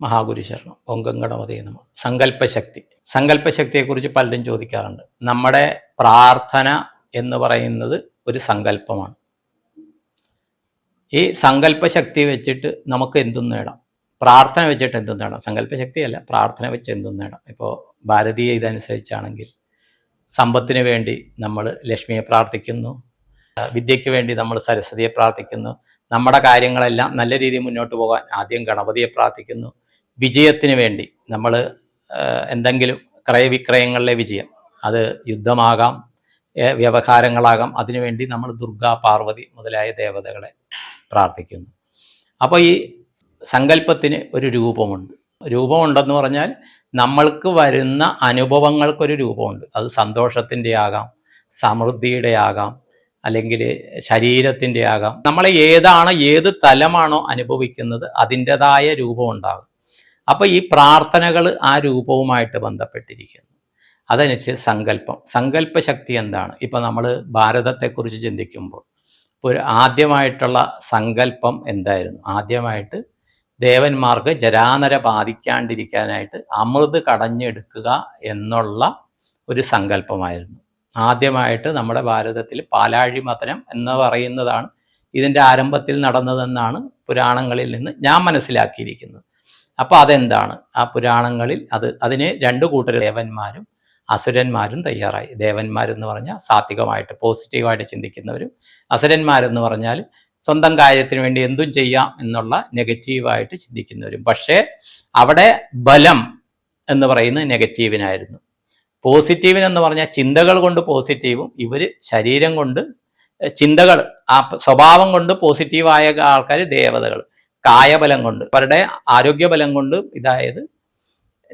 മഹാഗുരു ശരണം ഗണപതി നമ സങ്കല്പശക്തി. സങ്കല്പശക്തിയെക്കുറിച്ച് പലരും ചോദിക്കാറുണ്ട്. നമ്മുടെ പ്രാർത്ഥന എന്ന് പറയുന്നത് ഒരു സങ്കല്പമാണ്. ഈ സങ്കല്പശക്തി വെച്ചിട്ട് നമുക്ക് എന്തും നേടാം. പ്രാർത്ഥന വെച്ചിട്ട് എന്തും നേടാം. സങ്കല്പശക്തിയല്ല പ്രാർത്ഥന വെച്ച് എന്തും നേടാം. ഇപ്പോൾ ഭാരതീയ ഇതനുസരിച്ചാണെങ്കിൽ സമ്പത്തിന് വേണ്ടി നമ്മൾ ലക്ഷ്മിയെ പ്രാർത്ഥിക്കുന്നു വിദ്യയ്ക്ക് വേണ്ടി നമ്മൾ സരസ്വതിയെ പ്രാർത്ഥിക്കുന്നു നമ്മുടെ കാര്യങ്ങളെല്ലാം നല്ല രീതിയിൽ മുന്നോട്ട് പോകാൻ ആദ്യം ഗണപതിയെ പ്രാർത്ഥിക്കുന്നു വിജയത്തിന് വേണ്ടി നമ്മൾ എന്തെങ്കിലും ക്രയവിക്രയങ്ങളിലെ വിജയം അത് യുദ്ധമാകാം വ്യവഹാരങ്ങളാകാം അതിനുവേണ്ടി നമ്മൾ ദുർഗ പാർവതി മുതലായ ദേവതകളെ പ്രാർത്ഥിക്കുന്നു. അപ്പോൾ ഈ സങ്കല്പത്തിന് ഒരു രൂപമുണ്ട്. രൂപമുണ്ടെന്ന് പറഞ്ഞാൽ നമ്മൾക്ക് വരുന്ന അനുഭവങ്ങൾക്കൊരു രൂപമുണ്ട്. അത് സന്തോഷത്തിന്റെ ആകാം സമൃദ്ധിയുടെ ആകാം അല്ലെങ്കിൽ ശരീരത്തിന്റെ ആകാം. നമ്മളെ ഏതാണ് ഏത് തലമാണോ അനുഭവിക്കുന്നത് അതിന്റെതായ രൂപം ഉണ്ടാകും അപ്പോൾ ഈ പ്രാർത്ഥനകൾ ആ രൂപവുമായിട്ട് ബന്ധപ്പെട്ടിരിക്കുന്നു. അതനുസരിച്ച് സങ്കല്പം. സങ്കല്പശക്തി എന്താണ്? ഇപ്പം നമ്മൾ ഭാരതത്തെക്കുറിച്ച് ചിന്തിക്കുമ്പോൾ ഒരു ആദ്യമായിട്ടുള്ള സങ്കല്പം എന്തായിരുന്നു? ആദ്യമായിട്ട് ദേവന്മാർക്ക് ജരാനര ബാധിക്കാണ്ടിരിക്കാനായിട്ട് അമൃത് കടഞ്ഞെടുക്കുക എന്നുള്ള ഒരു സങ്കല്പമായിരുന്നു. ആദ്യമായിട്ട് നമ്മുടെ ഭാരതത്തിൽ പാലാഴി മതനം എന്ന് പറയുന്നതാണ് ഇതിന്റെ ആരംഭത്തിൽ നടന്നതെന്നാണ് പുരാണങ്ങളിൽ നിന്ന് ഞാൻ മനസ്സിലാക്കിയിരിക്കുന്നത്. അപ്പോൾ അതെന്താണ്? ആ പുരാണങ്ങളിൽ അത് അതിന് രണ്ട് കൂട്ടർ ദേവന്മാരും അസുരന്മാരും തയ്യാറായി. ദേവന്മാരെന്ന് പറഞ്ഞാൽ സാത്വികമായിട്ട് പോസിറ്റീവായിട്ട് ചിന്തിക്കുന്നവരും അസുരന്മാരെന്ന് പറഞ്ഞാൽ സ്വന്തം കാര്യത്തിന് വേണ്ടി എന്തും ചെയ്യാം എന്നുള്ള നെഗറ്റീവായിട്ട് ചിന്തിക്കുന്നവരും. പക്ഷേ അവിടെ ബലം എന്ന് പറയുന്നത് നെഗറ്റീവിനായിരുന്നു. പോസിറ്റീവിനെന്ന് പറഞ്ഞാൽ ചിന്തകൾ കൊണ്ട് പോസിറ്റീവും ഇവർ ശരീരം കൊണ്ട് ചിന്തകൾ ആ സ്വഭാവം കൊണ്ട് പോസിറ്റീവായ ആൾക്കാർ ദേവതകൾ കായബലം കൊണ്ട് അവരുടെ ആരോഗ്യബലം കൊണ്ട് ഇതായത്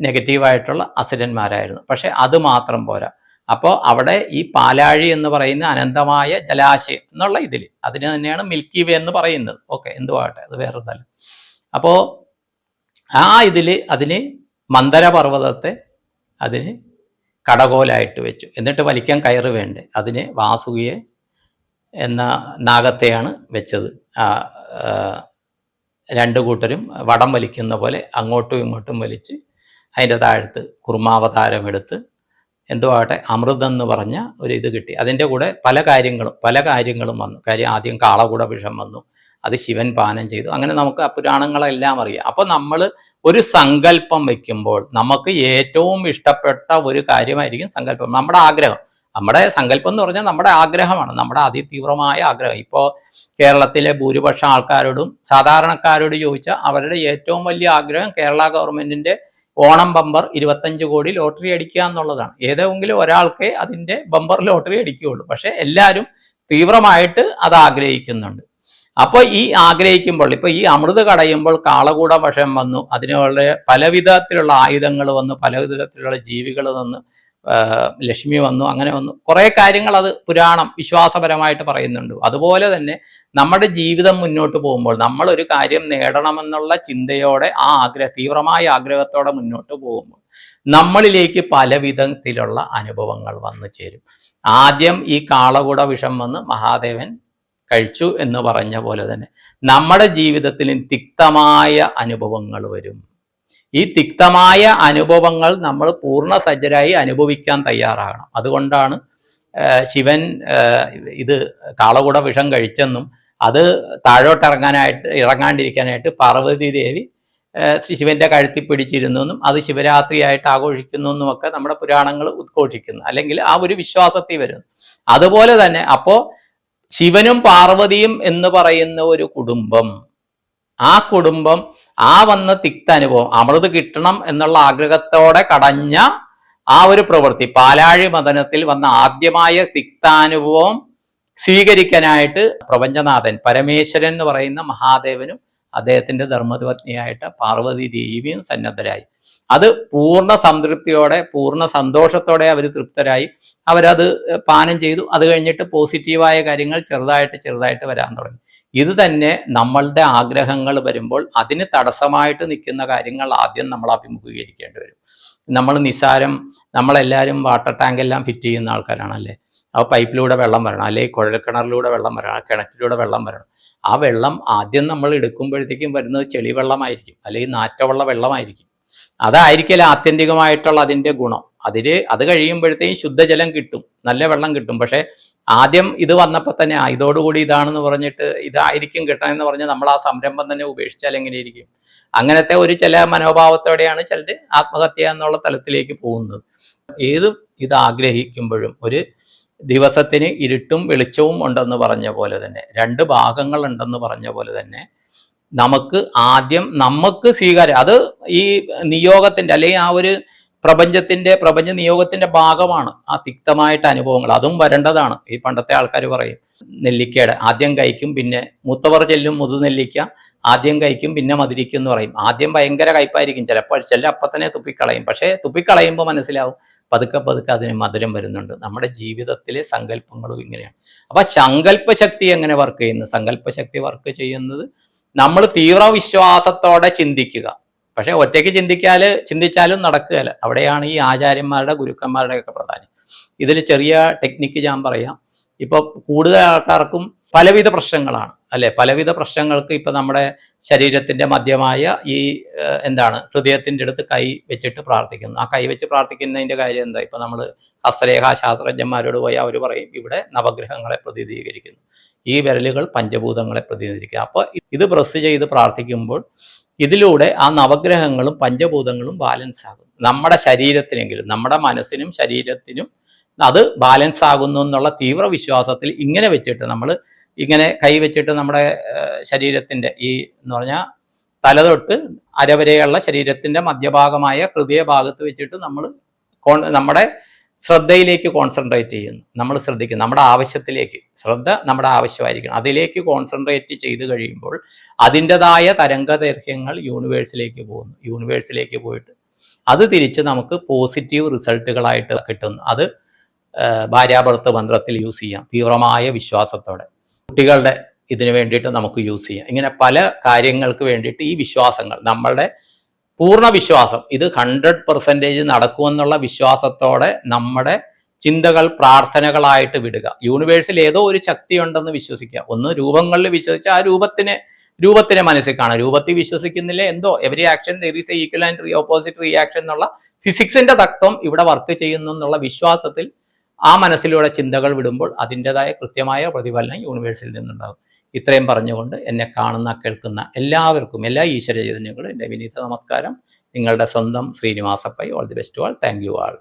നെഗറ്റീവായിട്ടുള്ള അസുരന്മാരായിരുന്നു. പക്ഷെ അത് മാത്രം പോരാ. അപ്പോൾ അവിടെ ഈ പാലാഴി എന്ന് പറയുന്ന അനന്തമായ ജലാശയം എന്നുള്ള ഇതിൽ അതിന് തന്നെയാണ് മിൽക്കി വേ എന്ന് പറയുന്നത്. ഓക്കെ എന്തുവാട്ടെ അത് വേറെ തല അപ്പോൾ ആ ഇതിൽ അതിന് മന്ദരപർവതത്തെ അതിന് കടകോലായിട്ട് വെച്ചു. എന്നിട്ട് വലിക്കാൻ കയറ് വേണ്ടേ? അതിന് വാസുകിയെ എന്ന നാഗത്തെയാണ് വെച്ചത്. രണ്ട് കൂട്ടരും വടം വലിക്കുന്ന പോലെ അങ്ങോട്ടും ഇങ്ങോട്ടും വലിച്ച് അതിന്റെ താഴത്ത് കുർമാവതാരം എടുത്ത് എന്തോ ആട്ടെ അമൃതം എന്ന് പറഞ്ഞ ഒരു ഇത് കിട്ടി. അതിന്റെ കൂടെ പല കാര്യങ്ങളും പല കാര്യങ്ങളും വന്നു. കാര്യം ആദ്യം കാളകൂട വിഷം വന്നു. അത് ശിവൻ പാനം ചെയ്തു. അങ്ങനെ നമുക്ക് പുരാണങ്ങളെല്ലാം അറിയാം. അപ്പോൾ നമ്മൾ ഒരു സങ്കല്പം വയ്ക്കുമ്പോൾ നമുക്ക് ഏറ്റവും ഇഷ്ടപ്പെട്ട ഒരു കാര്യമായിരിക്കും സങ്കല്പം. നമ്മുടെ ആഗ്രഹം. നമ്മുടെ സങ്കല്പം എന്ന് പറഞ്ഞാൽ നമ്മുടെ ആഗ്രഹമാണ്. നമ്മുടെ അതിതീവ്രമായ ആഗ്രഹം. ഇപ്പോൾ കേരളത്തിലെ ഭൂരിപക്ഷം ആൾക്കാരോടും സാധാരണക്കാരോട് ചോദിച്ചാൽ അവരുടെ ഏറ്റവും വലിയ ആഗ്രഹം കേരള ഗവൺമെന്റിന്റെ ഓണം ബമ്പർ ഇരുപത്തഞ്ച് കോടി ലോട്ടറി അടിക്കുക എന്നുള്ളതാണ്. ഏതെങ്കിലും ഒരാൾക്കേ അതിന്റെ ബമ്പർ ലോട്ടറി അടിക്കുകയുള്ളൂ. പക്ഷെ എല്ലാവരും തീവ്രമായിട്ട് അത് ആഗ്രഹിക്കുന്നുണ്ട്. അപ്പോൾ ഈ ആഗ്രഹിക്കുമ്പോൾ ഇപ്പൊ ഈ അമൃത് കടയുമ്പോൾ കാളകൂട വശം വന്നു. അതിനുള്ള പലവിധത്തിലുള്ള ആയുധങ്ങൾ വന്നു പല വിധത്തിലുള്ള ജീവികൾ വന്നു. ലക്ഷ്മി വന്നു അങ്ങനെ വന്നു. കുറേ കാര്യങ്ങൾ അത് പുരാണം വിശ്വാസപരമായിട്ട് പറയുന്നുണ്ട്. അതുപോലെ തന്നെ നമ്മുടെ ജീവിതം മുന്നോട്ട് പോകുമ്പോൾ നമ്മൾ ഒരു കാര്യം നേടണമെന്നുള്ള ചിന്തയോടെ ആ ആഗ്രഹ തീവ്രമായ ആഗ്രഹത്തോടെ മുന്നോട്ട് പോകുമ്പോൾ നമ്മളിലേക്ക് പല വിധത്തിലുള്ള അനുഭവങ്ങൾ വന്നു ചേരും. ആദ്യം ഈ കാളകൂട വിഷം വന്ന് മഹാദേവൻ കഴിച്ചു എന്ന് പറഞ്ഞ പോലെ തന്നെ നമ്മുടെ ജീവിതത്തിലും തിക്തമായ അനുഭവങ്ങൾ വരും. ഈ തിക്തമായ അനുഭവങ്ങൾ നമ്മൾ പൂർണ സജ്ജരായി അനുഭവിക്കാൻ തയ്യാറാകണം. അതുകൊണ്ടാണ് ശിവൻ ഇത് കാളകൂട വിഷം കഴിച്ചെന്നും അത് താഴോട്ട് ഇറങ്ങാനായിട്ട് ഇറങ്ങാണ്ടിരിക്കാനായിട്ട് പാർവതി ദേവി ശിവന്റെ കഴുത്തിൽ പിടിച്ചിരുന്നെന്നും അത് ശിവരാത്രിയായിട്ട് ആഘോഷിക്കുന്നു എന്നുമൊക്കെ നമ്മുടെ പുരാണങ്ങൾ ഉദ്ഘോഷിക്കുന്നു. അല്ലെങ്കിൽ ആ ഒരു വിശ്വാസത്തിൽ വരുന്നു. അതുപോലെ തന്നെ അപ്പോൾ ശിവനും പാർവതിയും എന്ന് പറയുന്ന ഒരു കുടുംബം ആ കുടുംബം ആ വന്ന തിക്ത അനുഭവം അമൃത് കിട്ടണം എന്നുള്ള ആഗ്രഹത്തോടെ കടഞ്ഞ ആ ഒരു പ്രവൃത്തി പാലാഴി മദനത്തിൽ വന്ന ആദ്യമായ തിക്താനുഭവം സ്വീകരിക്കാനായിട്ട് പ്രപഞ്ചനാഥൻ പരമേശ്വരൻ എന്ന് പറയുന്ന മഹാദേവനും അദ്ദേഹത്തിന്റെ ധർമ്മപത്നിയായിട്ട് പാർവതി ദേവിയും സന്നദ്ധരായി. അത് പൂർണ സംതൃപ്തിയോടെ പൂർണ സന്തോഷത്തോടെ അവർ തൃപ്തരായി. അവരത് പാനം ചെയ്തു. അത് കഴിഞ്ഞിട്ട് പോസിറ്റീവായ കാര്യങ്ങൾ ചെറുതായിട്ട് ചെറുതായിട്ട് വരാൻ തുടങ്ങി. ഇത് തന്നെ നമ്മളുടെ ആഗ്രഹങ്ങൾ വരുമ്പോൾ അതിന് തടസ്സമായിട്ട് നിൽക്കുന്ന കാര്യങ്ങൾ ആദ്യം നമ്മൾ അഭിമുഖീകരിക്കേണ്ടി വരും. നമ്മൾ നിസാരം നമ്മളെല്ലാവരും വാട്ടർ ടാങ്ക് എല്ലാം ഫിറ്റ് ചെയ്യുന്ന ആൾക്കാരാണല്ലേ? ആ പൈപ്പിലൂടെ വെള്ളം വരണം അല്ലെങ്കിൽ കുഴൽക്കിണറിലൂടെ വെള്ളം വരണം കിണറ്റിലൂടെ വെള്ളം വരണം. ആ വെള്ളം ആദ്യം നമ്മൾ എടുക്കുമ്പോഴത്തേക്കും വരുന്നത് ചെളിവെള്ളമായിരിക്കും അല്ലെങ്കിൽ നാറ്റവെള്ള വെള്ളമായിരിക്കും. അതായിരിക്കില്ല ആത്യന്തികമായിട്ടുള്ള അതിന്റെ ഗുണം. അതിൽ അത് കഴിയുമ്പോഴത്തേക്കും ശുദ്ധജലം കിട്ടും നല്ല വെള്ളം കിട്ടും. പക്ഷേ ആദ്യം ഇത് വന്നപ്പോൾ തന്നെ ആ ഇതോടുകൂടി ഇതാണെന്ന് പറഞ്ഞിട്ട് ഇതായിരിക്കും കിട്ടണമെന്ന് പറഞ്ഞ് നമ്മൾ ആ സംരംഭം തന്നെ ഉപേക്ഷിച്ചാൽ എങ്ങനെയിരിക്കും? അങ്ങനത്തെ ഒരു ചില മനോഭാവത്തോടെയാണ് ചിലർ ആത്മഹത്യ എന്നുള്ള തലത്തിലേക്ക് പോകുന്നത്. ഏത് ഇത് ആഗ്രഹിക്കുമ്പോഴും ഒരു ദിവസത്തിന് ഇരുട്ടും വെളിച്ചവും ഉണ്ടെന്ന് പറഞ്ഞ പോലെ തന്നെ രണ്ട് ഭാഗങ്ങൾ ഉണ്ടെന്ന് പറഞ്ഞ പോലെ തന്നെ നമുക്ക് ആദ്യം നമുക്ക് സ്വീകാര്യം അത് ഈ നിയോഗത്തിന്റെ അല്ലെങ്കിൽ ആ ഒരു പ്രപഞ്ചത്തിന്റെ പ്രപഞ്ച നിയോഗത്തിന്റെ ഭാഗമാണ് ആ തിക്തമായിട്ട് അനുഭവങ്ങൾ. അതും വരേണ്ടതാണ്. ഈ പണ്ടത്തെ ആൾക്കാർ പറയും നെല്ലിക്കയുടെ ആദ്യം കഴിക്കും പിന്നെ മൂത്തവർ ചെല്ലും മുതു നെല്ലിക്ക ആദ്യം കഴിക്കും പിന്നെ മതിരിക്കും എന്ന് പറയും. ആദ്യം ഭയങ്കര കയ്പായിരിക്കും. ചിലപ്പോൾ ചില അപ്പം തന്നെ തുപ്പിക്കളയും. പക്ഷേ തുപ്പിക്കളയുമ്പോൾ മനസ്സിലാവും പതുക്കെ പതുക്കെ അതിന് മധുരം വരുന്നുണ്ട്. നമ്മുടെ ജീവിതത്തിലെ സങ്കല്പങ്ങളും ഇങ്ങനെയാണ്. അപ്പൊ സങ്കല്പശക്തി എങ്ങനെ വർക്ക് ചെയ്യുന്നത് സങ്കല്പശക്തി വർക്ക് ചെയ്യുന്നത് നമ്മൾ തീവ്രവിശ്വാസത്തോടെ ചിന്തിക്കുക. പക്ഷെ ഒറ്റയ്ക്ക് ചിന്തിക്കാൽ ചിന്തിച്ചാലും നടക്കുകയല്ല. അവിടെയാണ് ഈ ആചാര്യന്മാരുടെ ഗുരുക്കന്മാരുടെ ഒക്കെ പ്രാധാന്യം ഇതിൽ ചെറിയ ടെക്നിക്ക് ഞാൻ പറയാം. ഇപ്പൊ കൂടുതൽ ആൾക്കാർക്കും പലവിധ പ്രശ്നങ്ങളാണ് അല്ലെ? പലവിധ പ്രശ്നങ്ങൾക്ക് ഇപ്പൊ നമ്മുടെ ശരീരത്തിന്റെ മധ്യമായ ഈ എന്താണ് ഹൃദയത്തിന്റെ അടുത്ത് കൈ വെച്ചിട്ട് പ്രാർത്ഥിക്കുന്നു. ആ കൈ വെച്ച് പ്രാർത്ഥിക്കുന്നതിന്റെ കാര്യം എന്താ? ഇപ്പൊ നമ്മൾ ഹസ്തരേഖാ ശാസ്ത്രജ്ഞന്മാരോട് പോയി അവർ പറയും ഇവിടെ നവഗ്രഹങ്ങളെ പ്രതിനിധീകരിക്കുന്നു. ഈ വിരലുകൾ പഞ്ചഭൂതങ്ങളെ പ്രതിനിധീകരിക്കുക അപ്പോൾ ഇത് പ്രസ് ചെയ്ത് പ്രാർത്ഥിക്കുമ്പോൾ ഇതിലൂടെ ആ നവഗ്രഹങ്ങളും പഞ്ചഭൂതങ്ങളും ബാലൻസ് ആകും നമ്മുടെ ശരീരത്തിനെങ്കിലും നമ്മുടെ മനസ്സിനും ശരീരത്തിനും അത് ബാലൻസ് ആകുന്നു എന്നുള്ള തീവ്ര വിശ്വാസത്തിൽ ഇങ്ങനെ വെച്ചിട്ട് നമ്മൾ ഇങ്ങനെ കൈവച്ചിട്ട് നമ്മുടെ ശരീരത്തിന്റെ ഈ എന്ന് പറഞ്ഞാൽ തലതൊട്ട് അരവരെയുള്ള ശരീരത്തിന്റെ മധ്യഭാഗമായ ഹൃദയ ഭാഗത്ത് വെച്ചിട്ട് നമ്മൾ നമ്മുടെ ശ്രദ്ധയിലേക്ക് കോൺസെൻട്രേറ്റ് ചെയ്യുന്നു. നമ്മൾ ശ്രദ്ധിക്കുന്നു. നമ്മുടെ ആവശ്യത്തിലേക്ക്. ശ്രദ്ധ നമ്മുടെ ആവശ്യമായിരിക്കണം. അതിലേക്ക് കോൺസെൻട്രേറ്റ് ചെയ്ത് കഴിയുമ്പോൾ അതിന്റെതായ തരംഗ ദൈർഘ്യങ്ങൾ യൂണിവേഴ്സിലേക്ക് പോകുന്നു. യൂണിവേഴ്സിലേക്ക് പോയിട്ട് അത് തിരിച്ച് നമുക്ക് പോസിറ്റീവ് റിസൾട്ടുകളായിട്ട് കിട്ടുന്നു. അത് ഭാര്യാഭർത്ത് മന്ത്രത്തിൽ യൂസ് ചെയ്യാം. തീവ്രമായ വിശ്വാസത്തോടെ. കുട്ടികളുടെ ഇതിനു വേണ്ടിയിട്ട് നമുക്ക് യൂസ് ചെയ്യാം. ഇങ്ങനെ പല കാര്യങ്ങൾക്ക് വേണ്ടിയിട്ട് ഈ വിശ്വാസങ്ങൾ നമ്മളുടെ പൂർണ വിശ്വാസം ഇത് ഹൺഡ്രഡ് പെർസെന്റേജ് നടക്കുമെന്നുള്ള വിശ്വാസത്തോടെ നമ്മുടെ ചിന്തകൾ പ്രാർത്ഥനകളായിട്ട് വിടുക. യൂണിവേഴ്സിൽ ഏതോ ഒരു ശക്തി ഉണ്ടെന്ന് വിശ്വസിക്കുക. ഒന്ന് രൂപങ്ങളിൽ വിശ്വസിച്ച് ആ രൂപത്തിന് രൂപത്തിനെ മനസ്സിൽ കാണാം രൂപത്തിൽ വിശ്വസിക്കുന്നില്ലേ? എന്തോ. Every action there is equal and opposite reaction എന്നുള്ള ഫിസിക്സിന്റെ തത്വം ഇവിടെ വർക്ക് ചെയ്യുന്നു എന്നുള്ള വിശ്വാസത്തിൽ ആ മനസ്സിലൂടെ ചിന്തകൾ വിടുമ്പോൾ അതിന്റെതായ കൃത്യമായ പ്രതിഫലനം യൂണിവേഴ്സിൽ നിന്നുണ്ടാകും. ഇത്രയും പറഞ്ഞുകൊണ്ട് എന്നെ കാണുന്ന കേൾക്കുന്ന എല്ലാവർക്കും എല്ലാ ഈശ്വര ചൈതന്യങ്ങളും എന്റെ വിനീത നമസ്കാരം. നിങ്ങളുടെ സ്വന്തം Srinivasapai all the best all thank you all